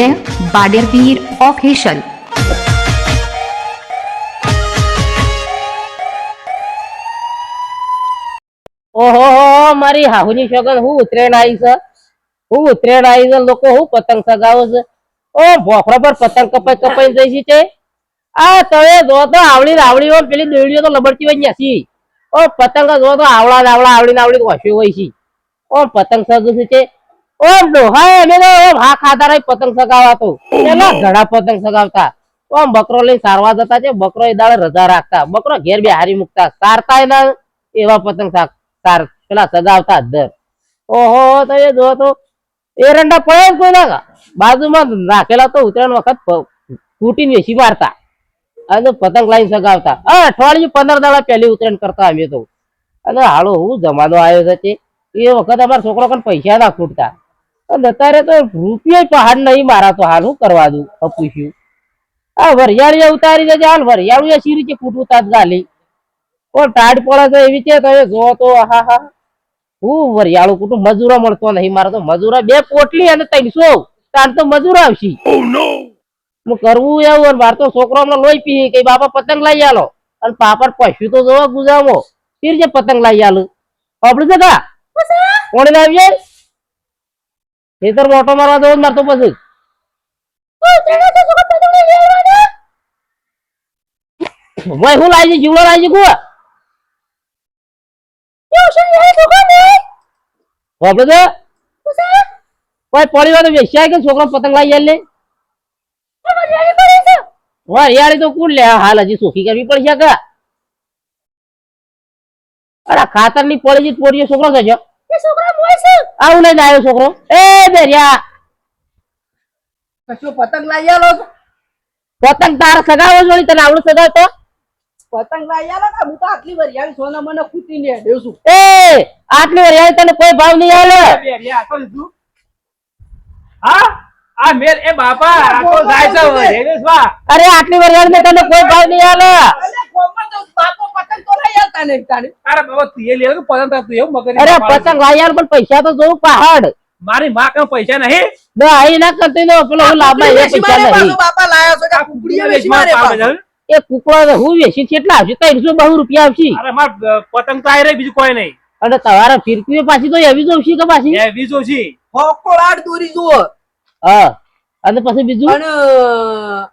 DJ બાડેરવીર official. ઓહો મારી હાહુની શોગન હું ઉતરેણ આવી છે? હું ઉતરેણ આવી છે લોકો હું પતંગ સગાવો છે? ઓ ભોખરો પર પતંગ કપાઈ કપાઈ જઈ છે આ તમે જો તો આવડી આવડી પેલી દોડીઓ તો લબડતી હોય ન્યાસી ઓ, પતંગ જો તો આવડા આવડા આવડી આવડી વાસ્યું હોય છે ઓ, પતંગ સગું છે ઓમ રહી પતંગ સગાવતા. બકરો બકરો એ પડે કોઈ ના બાજુમાં રાખેલા તો ઉત્તરાયણ વખત ફૂટીને વેસી મારતા. અને પતંગ લાઈન સગાવતા. અઠવાડિયું પંદર દાડા પહેલી ઉત્તરાયણ કરતા અમે તો. અને હાલો, હું જમાનો આવ્યો છે એ વખત અમારા છોકરો પણ પૈસા ના ખૂટતા. અત્યારે તો રૂપિયો પહાડ નહીં મારા તો હાલ હું કરવા દઉં પૂછ્યું. આ વરિયાળી ઉતારી દેજે હાલ વરિયાળું એ સી રીતે ફૂટવું તાત ગાલી? પણ ટાઢ પડે છે એવી છે તમે જો તો હા હા હું વરિયાળું કુટુંબ મજૂરો મળતો નહીં મારે તો મજૂરો બે પોટલી અને ત્રણસો. તાર તો મજૂર આવશે. હું કરવું એવું અને મારે તો છોકરો હમણાં લોહી પી કે બાપા પતંગ લઈ આલો. અને પાપડ પશ્યું તો જોવા ગુજામો. ફીર જે પતંગ લઈ આલું? આપડે છે કા? કોણે લાવી જાય ખેતર મોટો મારવા દો મારતો પછી. ભાઈ હું લાવી જીવડો લાવી કુવા આપડે તો. ભાઈ પડી વાર વેચ્યા કે છોકરો પતંગ લાવી જાય લે. વરિયાળી તો કોણ લે? હાલ હજી સુખી કરવી પડશે કે. અરે ખાતરની પડી જી પોરીયો છોકરો થયો આવું લઈને આવ્યો છોકરો. એ દરિયા કશું પતંગ લઈ આલો પતંગ તાર સગાવો જોડી તને આવડું સગાવતો? પતંગ લઈ આલો ને હું તો આટલી વરિયાળી સોના મને છું. એ આટલી વરિયાળી તને કોઈ ભાવ નહીં આલે. બેરિયા. હા? આ એ બાપા જાય છે. અરે આટલી વરિયાળી તને કોઈ ભાવ નહીં આલે અલે ગોમાં તો બાપો પતંગ અરે બાબા તું લેવું પતંગ તાર તું એવું અરે પતંગ લાવી પણ પૈસા તો જોઉં પહાડ. મારી માં કઈ પૈસા નહીં. ના અહીં ના કરતી નો પેલો હું લાભમાં એ પૈસા નહીં. બાપા લાયો છો કે કુકડીએ વેચી મારે. એ કુકડો હું વેચી કેટલા આવશે? ત્રણસો બહુ રૂપિયા આવશે. અરે માર પતંગ તો આઈ રહી બીજું કોઈ નહીં. અને તમારા ફિરકીઓ પાછી તો એવી જ આવશે કે પાછી? એવી છે હોકોળાટ દોરી જુઓ. હા. અને પછી બીજું? અને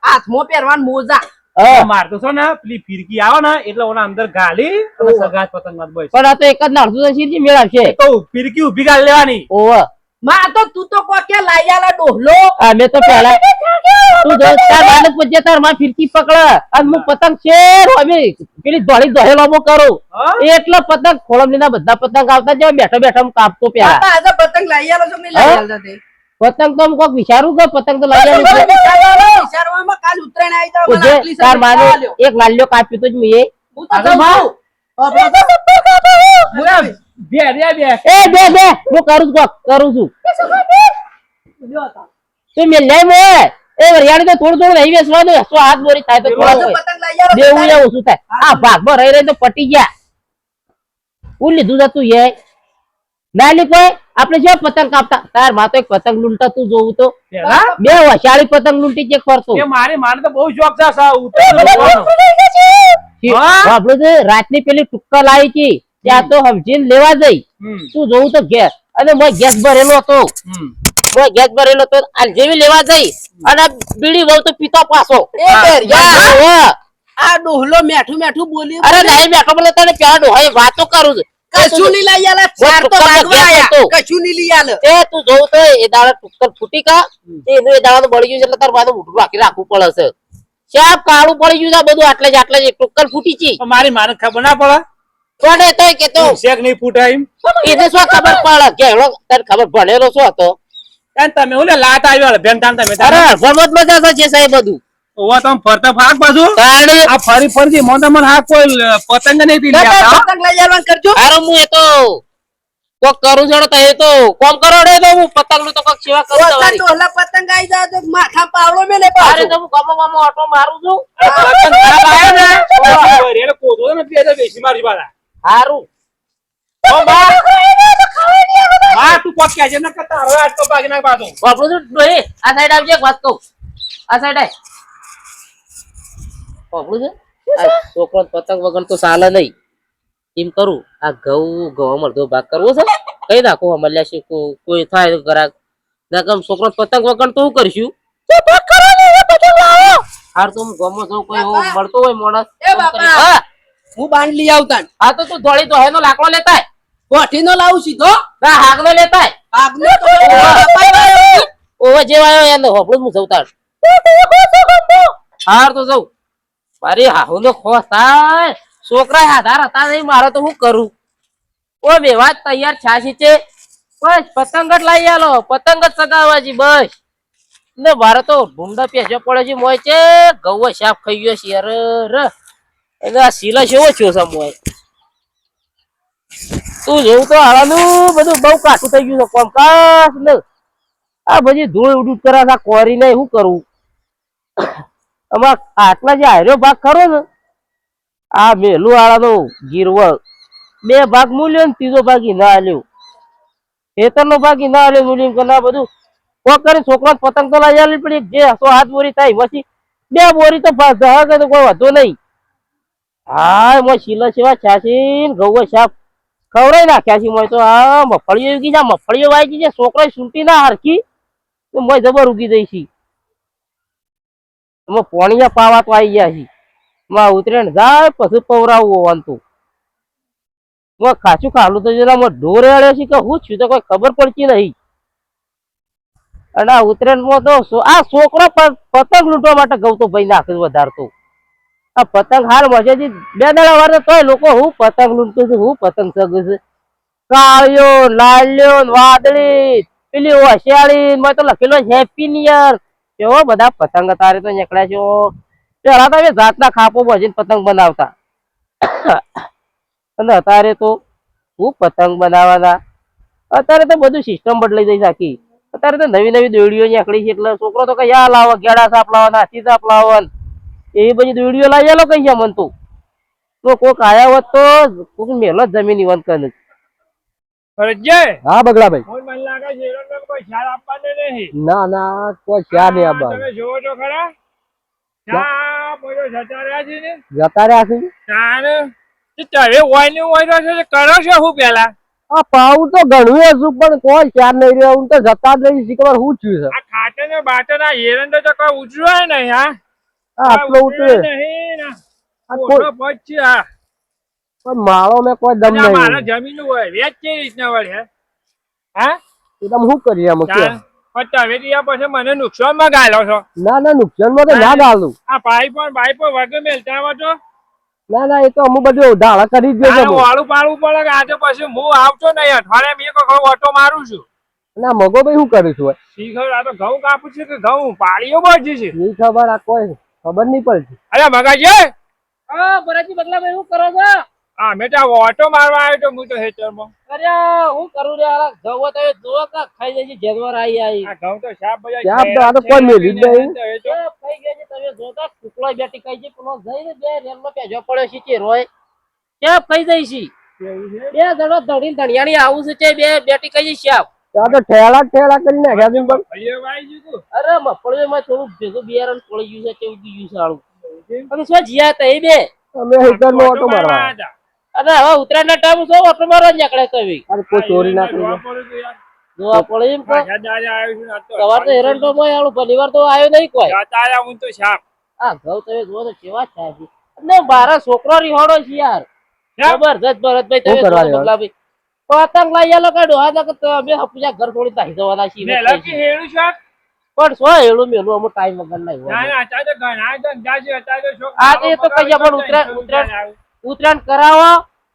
હાથમાં પહેરવાનું મોજા. હા. માર તો ને પેલી ફિરકી આવે ને એટલે ઓના અંદર ગાલી અને સગાત પતંગમાં બોય પણ આ તો એક જ નાખશું છે શીરજી મેળ આવશે. તો ફિરકી ઊભી ગાલ લેવાની. ઓવમાં તો તું તો કોકે લાઈ આલા ડોહલો. અમે તો પેલા તું જો તાર માનક પૂછે તારમાં ફિરકી પકડ. અને હું પતંગ છે અમે પેલી દોડી દોહેલો મો કરું. એટલે પતંગ ખોળમલીના બધા પતંગ આવતા જ બેઠો બેઠો કાપતો પેલા પતંગ લાઈ આલો છો મે લાઈ આલતા તે? પતંગ તો હું કોક વિચારું કે પતંગ તો લઈ વિચારવામાં કાલ આવી તો મને આટલી. એક લાલ્યો કાપ્યો તો જ મુએ હું તો અરે જઉં બા. છું. હવે તો- બેરિયા બે એ બે બે. હું કરું કોક કરું છું. તું. મેલ લે મે. એ વરિયાળી તો થોડું થોડું વેચવાનું સો હાથ બોરી થાય તો થોડા દેવું? એ થાય? આ ભાગમાં રહી રહી તો પટી ગયા. હું લીધું હતું એ. ના લી કોઈ? આપણે જે પતંગ કાપતા તારમાં તો એક પતંગ લૂંટા તું જોવું તો. બે વસાળી પતંગ લૂંટી ચેક કરતો મારે મારે તો બહુ શોખ છે આપડે તો રાતની પેલી ટુક્કા લાવી હતી ત્યાં તો સમજીને લેવા જઈ. તું જોવું તો ગેસ અને મેં ગેસ ભરેલો હતો. મેં ગેસ ભરેલો હતો. આ જેવી લેવા જઈ. અને બીડી બહુ તો પીતો પાછો. આ ડોહલો મેઠું મેઠું બોલ્યું અરે નહીં બેઠો બોલે તને પેલા ડોહાઈ વાતો કરું છું. કશું નહીં. લઈ આલે ચાર તો ભાગવા આયા. કશું નહીં લઈ આલે તે તું જોવું તો એ દાડા ટુક્કર ફૂટી કા. તે એનું એ દાડા બળી ગયું છે એટલે તાર માથે મોઢું રાખી રાખવું પડે છે શાપ કાળું પડી ગયું છે બધું? આટલે જ આટલે જ. ટુક્કર ફૂટી છે મારી માને ખબર ના પડે. એ તો કે તો શેક નહીં ફૂટાય એને શું ખબર પડે? કે તને ખબર ભણેલો શું હતો? તમે ઓલે લાટ આવ્યો તાન તમે અરે સમજ મજા છે સાહેબ બધું. ઓવા તમે ફરતા ફાક આ ફરી ફરીથી મોં તમને હા કોઈ પતંગ નહીં થી કાકા, લેતા, હો. પતંગ લઈ આવવાનું કરજો. હારું હું એ તો કોક કરું છું તો એ તો કોમ કરો રે તો હું પતંગનું તો કોક સેવા કરું ઓછા તમારી. ડોહલા પતંગ આવી જાય તો માથા પાવડો મેલે અરે તો હું ગમો ગમો ઓટો મારું છું. આ પતંગ ખરાબ આવ્યો ને, બેસી મારી પાછા. હારું. ઓ બા, બા, તું કોક કહેજે ને કે તારો હાથ તો ભાગી નાખ પાછો. આપણું શું ડોહી આ સાઈડ આવજે એક વાત કહું. આ સાઈડ આય. છે? છોકરો પતંગ વગર તો ચાલે નહીં. એમ કરું આ ઘઉં ઘઉં અડધો ભાગ કરવો છે કઈ નાખો અમલ્યા છે કોઈ થાય તો ઘરાક ના કેમ છોકરો પતંગ વગર તો હું કરશું? હાર તો હું ગમો છું કોઈ મળતો હોય માણસ. હું. બાંધ લઈ આવતા ને. હા તો તું ધોળી તો હેનો લાકડો લેતા આય. ગોઠીનો લાવું સીધો ના લેતા તો બાપા. ઓવે જેવા એને હોપડું હું જવતા હાર તો જઉં. મારી હાહુ નો ખોસ થાય. છોકરા આધાર હતા નહીં, મારે તો હું કરું? ઓ, બેવા વાત તૈયાર છાશી છે. બસ જ લઈ આલો. પતંગ જ સગાવાજી બસ. ને મારે તો ભૂંડા પેજો પડે છે મોય છે. ગૌ સાફ ખાઈ ગયો છે, અરે રે એટલે આ શીલા શેવો છો છે, મોય? તું જેવું તો હાલાનું બધું બહુ કાઠું થઈ ગયું છે કોમકાસ ને. આ બધી ધૂળ ઉડું કરા કોરી ને શું કરવું આમાં આટલા જે આયરો ભાગ ખરો ને, આ મેલું વાળાનો ગીરવળ બે ભાગ મૂલ્યો ને ત્રીજો ભાગ ના આલ્યો. ખેતર નો ભાગ ના આલ્યો મૂલ્યું કે ના બધું. કોક કરી છોકરો પતંગ તો લઈ આવી પડી, જે સો હાથ બોરી થાય પછી બે બોરી તો પાસ જવા કે તો કોઈ વાંધો નહીં. હા એમાં શીલા સેવા છાસી ગૌ સાપ. ખવડાવી નાખ્યા છે મોય તો, આ મફળીઓ ઉગી જા, મફળીઓ વાગી છે છોકરો સુંટી ના હરખી. મોય જબર ઉગી જઈ એમાં પોણિયા પાવા તો આવી ગયા છે માં ઉતરેણ જાય પછી પવરાવું હોવાનું માં ખાસું ખાલું તો જરા માં ઢોર અડે છે કે હું છું તો કોઈ ખબર પડતી નહીં. અને આ ઉતરેણમાં તો આ છોકરો પતંગ લૂંટવા માટે ગૌતો ભાઈ નાખે વધારતો આ પતંગ હાલ મજાથી બે દાડા વાર તોય લોકો હું પતંગ લૂંટું છું, હું પતંગ સગું છું. કાળિયો, લાલ્યો, વાદળી, પેલી હોશિયાળી મેં તો લખેલો હેપી ન્યર કેવો બધા પતંગ તારે તો નીકળ્યા છો? પેલા તો જાતના ખાપો બજીને પતંગ બનાવતા. અને અત્યારે તો હું પતંગ બનાવવાના. અત્યારે તો બધું સિસ્ટમ બદલાઈ જઈ આખી. અત્યારે તો નવી નવી દોડીઓ નીકળી છે એટલે છોકરો તો કઈ આ લાવો ગેડા સાપ લાવવાના હાથી સાપ લાવવાના એવી બધી દોડીઓ લાવી આલો કઈ છે મન તો? તો કોક આયા હોત તો કોક મેલો જમીન ઇવન કરે ફરજે હા બગડાભાઈ. હું છે ખ્યાલ આપવાનો નહીં. ના ના કોઈ ક્યાં નહીં આ તમે જોવો તો ખરા? ચા બધો જતા રહ્યા છે ને? જતા રહ્યા છે ચાને તમે હોય ને હોય છે? કરો છો શું પેલા આ પાઉં તો ઘણું હશું પણ કોઈ ક્યાં નહીં રહ્યો. હું તો જતા જ નહીં શીખબર શું થયું આ ખાટે ને બાટે ના એરંડો તો કોઈ ઉજવાય નહીં હા? આટલો ઉતરે. નહીં આ કોઈ છે આ પણ મારો મેં કોઈ દમ મારા જમીન હોય વેચ કેવી રીતના વળે હા? એટલે શું કરીએ આમ કે પણ તમે ત્યાં પછી મને નુકસાનમાં ગાલો છો. ના ના નુકસાનમાં તો ના ગાલું આ ભાઈ પણ પાઇપ વગર મેલતા આવો છો. ના ના એ તો અમુક બધું ઢાળા કરી જ દેજો વાળું પાડવું પડે કે આજે પછી હું આવતો નહીં. અઠવાડિયામાં એક વખત ઓટો મારું છું. ના મગો ભાઈ શું કરું છું શીખર આ તો ઘઉં કાપું છું કે ઘઉં? પાળીઓ બધી છે. નહીં ખબર આ કોઈ ખબર નહીં પડતી. અરે મગાજી? હા બરાજી ભાઈ શું કરો છો? હા મેં તો ઓટો મારવા આવ્યો તો હું તો અરે હું કરું રે આ ઘઉં તો જો કા ખાઈ જાય છે જાનવર આઈ આવી. આ ઘઉં તો શાક બજાર શાક તો આ તો કોઈ મેલી જ નહીં. તો ખાઈ ગયા છે તમે જોતા કુકડો બેટી ખાઈ છે પેલો જઈને બે રેલમાં પેજો પડ્યો છે કે રોય ક્યાં ખાઈ જાય છે. કેવું છે? બે જણો ધડીને ધણિયાણી આવું છે તે બે બેટી ખાઈ છે શ્યાપ આ તો ઠેલા ઠેલા કરી નાખ્યા છે પણ. અરે વાઈ ગયું તું. અરે મફળીમાં થોડું ભેગું બિયારણ પડી ગયું છે તેવું ગયું છે આળું અને શું જીયા એ બે? અમે હિતરનો ઓટો મારવા. અને હવે ઉત્તરાયણ ટાઈમ શું? ઓટો મારવા નીકળે તો હવે અરે કોઈ ચોરી ના કરી જોવા તું યાર. જોવા પડે એમ તો. ને આ તો સવાર તો આળું આવ્યો નહીં કોઈ. જતા હું તો શાક. આ ઘઉં તમે જુઓ તો કેવા થાય છે. અને મારા છોકરો રિહાડો છે યાર. જબરજસ્ત ભરતભાઈ તમે શું કરવા જુઓ રિહાડો? બગલાભાઈ પતંગ લઈ આલો કાઢો. આ તો અમે હપુજા ઘર છોડી તાહી જવાના છીએ ને શાક? પણ સો એલું મેલું અમુક ટાઈમ વગર નહીં ના હોય. ના અત્યારે તો ઘણા ધંધા છે અત્યારે તો તો કઈ પણ ઉતરા- ઉત્તરાયણ કરાવો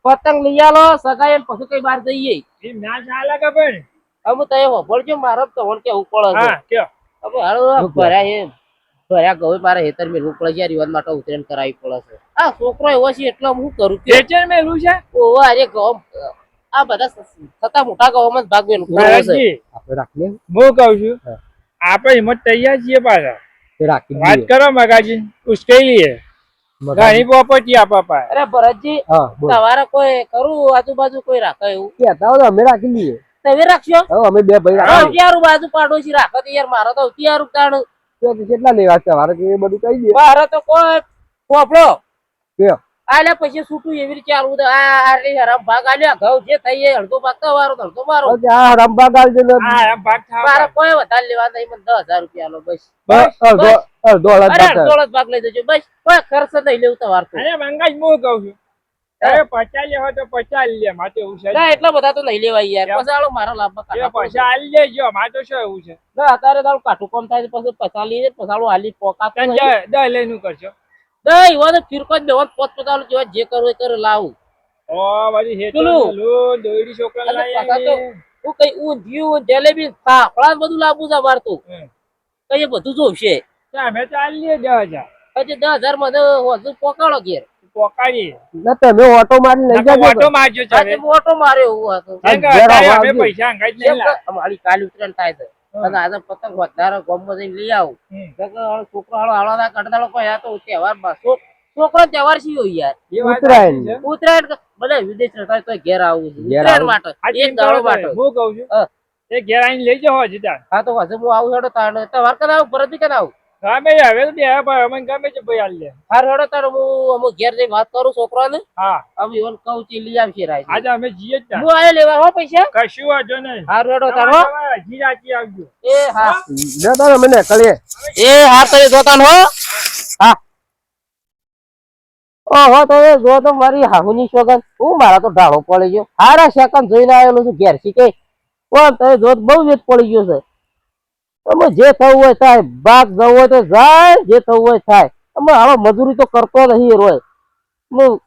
પતંગ લઈ આલો સગાઈ પછી કઈ બહાર જઈએ. એમ ના ચાલે કે ભાઈ? અમે તો એ હોભળજો મારે તો હોણ કે પડે છે. હા હવે હાલો ભર્યા એ ભર્યા ગવે મારે હેતર મે રૂપળ છે રિવાજ માટે ઉતરેન કરાવી પડે છે. આ છોકરો એવો છે એટલે હું કરું કે હેતર મે રૂ છે? ઓ અરે ગમ. આ બધા થતા મોટા ગવામાં ભાગ મેલું છે. આપણે રાખલે હું કહું છું. આપણે હિંમત તૈયાર છીએ પાછા. રાખી વાત કરો મગાજી ઉસકે લઈએ ઘણી પ્રોપર્ટી આપવા પાસે અરે ભરતજી હા તમારે કોઈ કરું આજુબાજુ કોઈ રાખે એવું? કહેતા હોય અમે રાખી દઈએ. તમે રાખશો? હવે અમે બે ભાઈ રાખો બાજુ પાડોશી રાખો તો યાર? મારો તો અગિયારું તાણ કેટલા લેવા છે? મારે કે બધું કહી દે. મારે તો કોઈ પોપડો કે આલે પછી છૂટું એવી રીતે આલું આ હરામ ભાગ આલ્યા. ઘઉં જે થઈ એ અડધો ભાગ તો વારો અડધો મારો આ રંબા ગાલ છે ને હા એમ ભાગ. મારે કોઈ વધારે લેવા નહીં મને દસ હજાર રૂપિયા આલો બસ. બસ અડધો અડધો ભાગ લઈ જજો બસ. કોઈ ખર્ચ નહીં લેવું તમારે તો અરે મંગાજ હું કહું છું. અરે પચાસ લેવો તો પચાસ લે મારે એવું છે. ના એટલા બધા તો નહીં લેવાય યાર? મારા લાભ પૈસા આલી લેજો મારે તો શું એવું છે? ના અત્યારે તારું કાઠું કમ થાય પછી પચાલી હાલી પોકાતું તને નહીં. દસ લઈને શું કરશો વાને ફિરકો જ દેવાનો પોત પોતાનું જેવા જે કરવું એ કરે લાવું. ઓ બધી હેઠળ પેલું. મેલું, છોકરા તો હું કઈ ઊંધિયું જલેબી ફાફડા બધું લાવવું છે અમારે તો. કઈ બધું જોવશે અમે લઈએ દસ હજાર. પછી દસ હજારમાં વધુ પોકાડો ઘેર. પોકાડીએ ના તમે ઓટો મારી લઈ જાજો ઓટો મારજો ચાલે ઓટો મોટો માર્યો હતું હા, વાગ્યું. પૈસા અંગાજ નહીં લાવે. અમારી કાલ ઉતરણ થાય છે. અને આજે પતંગ વધારે ગામમાં જઈને લઈ આવું. તો કે હવે છોકરો હાલો હાલો કરતા લોકો આ તો તહેવારમાં છોકરો તહેવાર શી હોય યાર? ઉતરાયણ ઉત્તરાયણ. ઉત્તરાયણ કે વિદેશ રહેતા તો ઘેર આવું છે. ઉત્તરાયણ માટે એક દાડો માટે. હું કહું છું. એ ઘેર આવીને લઈ જાઓ હજી હા તો હજુ હું આવું હેડો તારે તહેવાર કદાચ પરત કદાચ આવું ગમે હવે તો બે ભાઈ અમે ગમે છે ભાઈ આલે હાર હેડો તાર હું અમુક ઘેર જઈ વાત કરું છોકરાને. હા. અમે ઓન કહું ચી લઈ આવશે રાય આજે અમે જીએ જ હું આયો લેવા હો પૈસા? કશું વાંધો નહીં. હાર હેડો તમારે હજી આવજો. એ હા. લે તારે મને કળીએ. એ હા તો જોતા હો. હા. ઓહો તો એ જો તો મારી હાહુની સોગન હું મારા તો ઢાળો પડી ગયો. હારા સેકન્ડ જોઈને આવેલો છું ઘેર શીખે. પણ તો જોત બહુ વેત પડી ગયો છે. તમે જે થવું હોય થાય બાગ જવું હોય તો જાય, જે થવું હોય થાય. અમે હવે મજૂરી તો કરતો નહીં રોય. હું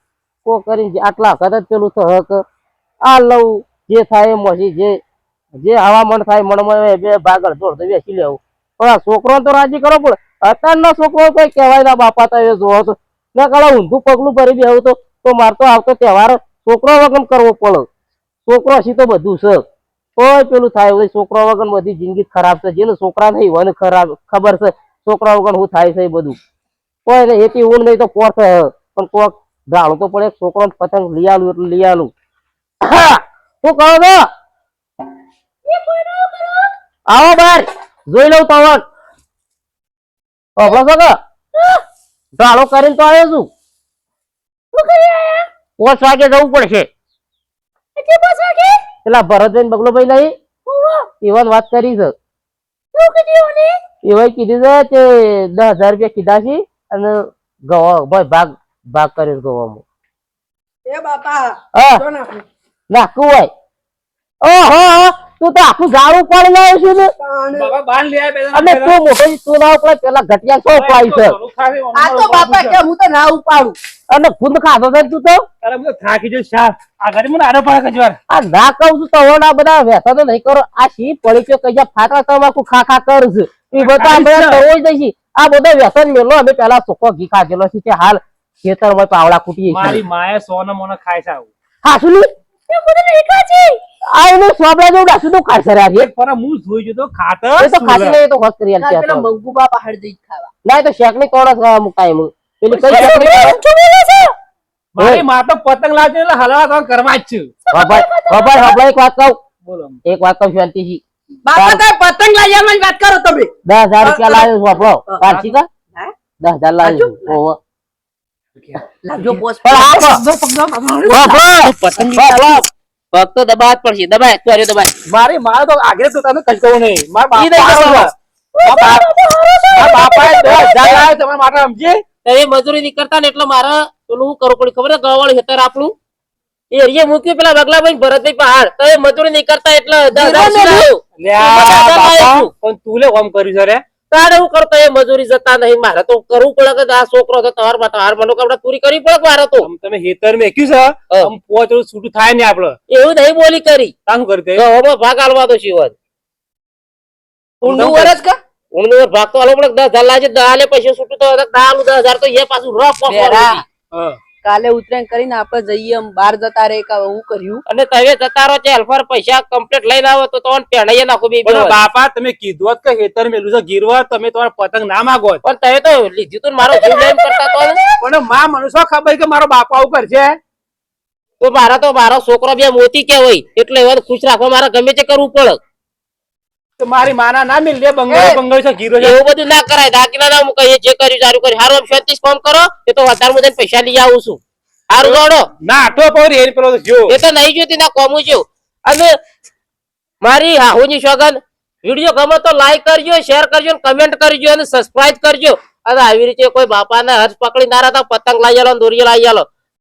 કો કરીને આટલા વખત પેલું તો હક. આ લઉં, જે થાય એ મસી જે જે હવામાન થાય મનમાં બે ભાગ જોડ બેસી લેવું. પણ આ છોકરો તો રાજી કરો પડે. અત્યારનો છોકરો કોઈ કહેવાય ના, બાપા તો એ જોવો તો ના કાળા ઊંધું પગલું ભરી બેહું તો તો મારે તો આવતો તહેવાર. છોકરો વગર કરવો પડે. છોકરો સી તો બધું છે. કોઈ પેલું થાય છોકરા વગર બધી જિંદગી ખરાબ છે. જેને છોકરા નહીં હોય ખરાબ ખબર છે છોકરા વગર શું થાય છે એ બધું. કોઈ નહીં એથી ઊંઘ નહીં તો પોર થાય પણ કોક ઢાળું તો પડે છોકરો પતંગ લઈ આલું એટલે લઈ આલું. શું કહો છો? આવો બાર જોઈ લઉં તો અભળો છો કે? ઢાળો કરીને તો આવ્યો છું. પાંચ વાગે જવું પડશે. પેલા ભરતભાઈ બગલોભાઈ નહીં એવા વાત કરી છે. એવાય કીધું છે કે દસ હજાર રૂપિયા કીધા છે અને ગવા ભાઈ ભાગ ભાગ કર્યો ગવામાં. એ બાપા નાખું. નાખવું હોય. ઓહો. તું તો આખું ઝાડું પાડી લાવ્યો છે ને. અને તું મોટો તું ના ઉપડે પેલા ઘટિયા છે. આ તો બાપા કે હું તો ના ઉપાડું. અને ખુદ ખાધો છે તું તો? અરે હું થાકી જો શાક આ ઘરે મને આરો પડે કજવાર. આ ના કહું છું તો ના બધા વ્યસનો નહીં કરો. આ શી પડી છે કઈ ફાટા તમાકુ ખા ખા કરું છું. એ બધા આપણે કરવો જ નહીં આ બધા વ્યસન મેલો અમે પેલા સુકો ઘી ખાધેલો છે હાલ ખેતરમાં પાવડા કૂટીએ મારી માએ સોનો મોનો ખાય છે આવું. હાસુ ની આ એનું સોબડા ડાસુ નું ખાય છે રે આજે. એક પર હું જોઈ ગયો ખાતર એ તો ખાસી નહીં તો હોશ કરી આલતી પેલા મંગુ બાપા હાડ જઈ ખાવા. ના તો શેકની કોણ મુકાય એમ. પેલી કઈ શેકની મારી માં તો પતંગ લાવતી એટલે હલવા તો કરવા જ છું. ખબર ખબર ખબર એક વાત કહું. બોલો એક વાત કહું શાંતિજી બાપા તો પતંગ આવવાની વાત કરો તમે. દસ હજાર રૂપિયા લાવ્યો છું પારસી કા હા? દસ હજાર લાવ્યો ઓહો. લાવજો બોસ પણ આપો. ઓહો. પતંગ ઓહો. પગ તો દબાવવા જ પડશે દબાય તું હાર્યો દબાય મારે મારે તો આગળ તો તને કઈ કહું નહીં મારા બાપા તમારા માટે સમજી એ મજૂરી નહીં કરતા ને એટલે મારે પેલું શું કરવું પડ્યું ખબર છે ગવાળી હેતર આપણું એ એરિયે મૂક્યું પેલા બગલાભાઈ ભરતભાઈ પહાડ તો એ મજૂરી નહીં કરતા એટલે. પણ તું લે ઓમ કર્યું છે રે તારે હું કરતો? એ મજૂરી જતા નહીં. મારે તો કરવું પડે કે આ છોકરો છે તમારા માટે હાર મનોકામના પૂરી કરવી પડે મારે તો? તમે હેતર મેક્યું છે આમ પોચ છૂટું થાય ને આપડે એવું નહીં બોલી કરી. કામ કરી હવે ભાગ આલવા તો શિવન ઊંડું વરસ કા? ઊંડું ભાગ તો આલો પડે. દસ હજાર લાગે દસ હાલે પૈસા છૂટું તો દસ આલું દસ હજાર તો એ પાછું રફ. કાલે ઉત્તરાયણ કરીને આપણે જઈએ બહાર જતા રહે કા હું કર્યું? અને તમે જતા રહો છે હેલ્પર પૈસા કમ્પ્લીટ લઈને આવો તો તમને પહેણાઈ નાખો બે બાપા તમે કીધું હોત કે હેતર મેલું છે ગીરવા તમે તમારો પતંગ ના માગો પણ તમે તો લીધું તું મારો જીવ લઈને કરતા તો પણ માં મનુષ્ય ખબર કે મારો બાપા આવું કરશે? તો મારા તો મારો છોકરો બે મોતી કે હોય એટલે ખુશ રાખવા મારે ગમે તે કરવું પડે. મારી માના ના મિલ લે બંગળ એ! છે ગીરો છે. એવું બધું ના કરાય. દાખલા ના મૂકાય જે કર્યું સારું કર્યું. હારું શાંતિથી કામ કરો એ તો વધારે હું પૈસા લઈ આવું છું. હારું દોડો. ના આઠો પૌરી એની પેલો જો એ તો નહીં જોતી ના કોમું છું અને મારી હાહુની સોગન વીડિયો ગમે તો લાઈક કરજો શેર કરજો કમેન્ટ કરજો અને સબસ્ક્રાઇબ કરજો. અને આવી રીતે કોઈ બાપાને હર્ષ પકડી ના રહેતા પતંગ લાવી આલો દોરી લાવી આલો